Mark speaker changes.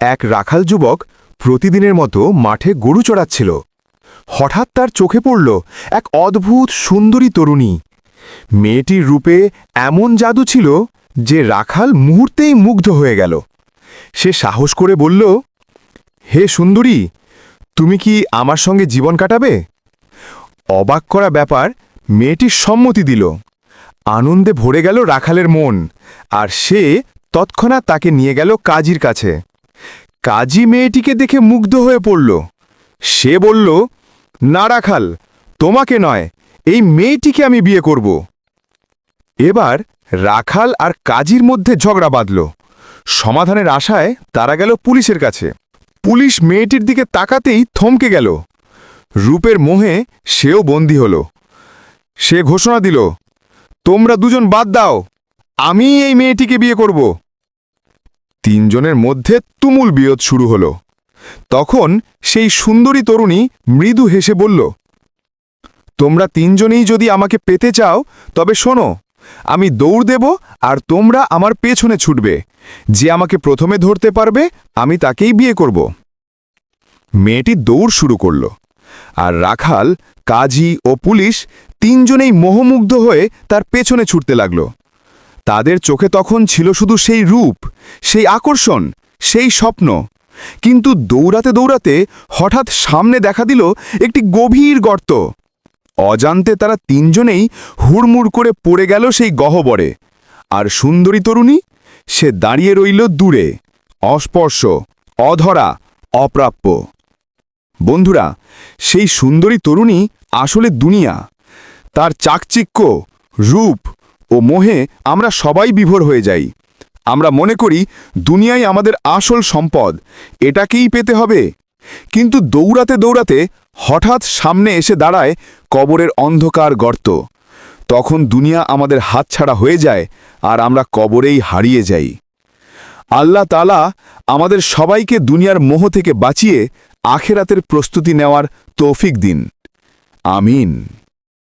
Speaker 1: এক রাখাল যুবক প্রতিদিনের মতো মাঠে গরু চড়াচ্ছিল। হঠাৎ তার চোখে পড়ল এক অদ্ভুত সুন্দরী তরুণী। মেয়েটির রূপে এমন জাদু ছিল যে রাখাল মুহূর্তেই মুগ্ধ হয়ে গেল। সে সাহস করে বলল, হে সুন্দরী, তুমি কি আমার সঙ্গে জীবন কাটাবে? অবাক করা ব্যাপার মেয়েটির সম্মতি দিল। আনন্দে ভরে গেল রাখালের মন, আর সে তৎক্ষণাৎ তাকে নিয়ে গেল কাজীর কাছে। কাজী মেয়েটিকে দেখে মুগ্ধ হয়ে পড়ল। সে বলল না রাখাল তোমাকে নয়, এই মেয়েটিকে আমি বিয়ে করব। এবার রাখাল আর কাজীর মধ্যে ঝগড়া বাঁধল। সমাধানের আশায় তারা গেল পুলিশের কাছে। পুলিশ মেয়েটির দিকে তাকাতেই থমকে গেল। রূপের মোহে সেও বন্দী হল। সে ঘোষণা দিল, তোমরা দুজন বাদ দাও আমি এই মেয়েটিকে বিয়ে করব। তিনজনের মধ্যে তুমুল বিয়োদ শুরু হল। তখন সেই সুন্দরী তরুণী মৃদু হেসে বলল, তোমরা তিনজনেই যদি আমাকে পেতে চাও, তবে শোনো, আমি দৌড় দেব আর তোমরা আমার পেছনে ছুটবে। যে আমাকে প্রথমে ধরতে পারবে, আমি তাকেই বিয়ে করব মেয়েটি দৌড় শুরু করল, আর রাখাল, কাজী ও পুলিশ তিনজনেই মোহমুগ্ধ হয়ে তার পেছনে ছুটতে লাগল। তাদের চোখে তখন ছিল শুধু সেই রূপ, সেই আকর্ষণ, সেই স্বপ্ন। কিন্তু দৌড়াতে দৌড়াতে হঠাৎ সামনে দেখা দিল একটি গভীর গর্ত। অজান্তে তারা তিনজনেই হুড়মুড় করে পড়ে গেল সেই গহবরে। আর সুন্দরী তরুণী, সে দাঁড়িয়ে রইল দূরে, অস্পর্শ, অধরা, অপ্রাপ্য। বন্ধুরা, সেই সুন্দরী তরুণী আসলে দুনিয়া। তার চাকচিক্য, রূপ ও মোহে আমরা সবাই বিভোর হয়ে যাই। আমরা মনে করি, দুনিয়াই আমাদের আসল সম্পদ, এটাকেই পেতে হবে। কিন্তু দৌড়াতে দৌড়াতে হঠাৎ সামনে এসে দাঁড়ায় কবরের অন্ধকার গর্ত। তখন দুনিয়া আমাদের হাতছাড়া হয়ে যায় আর আমরা কবরেই হারিয়ে যাই। আল্লাহ তালা আমাদের সবাইকে দুনিয়ার মোহ থেকে বাঁচিয়ে আখেরাতের প্রস্তুতি নেওয়ার তৌফিক দিন। আমিন।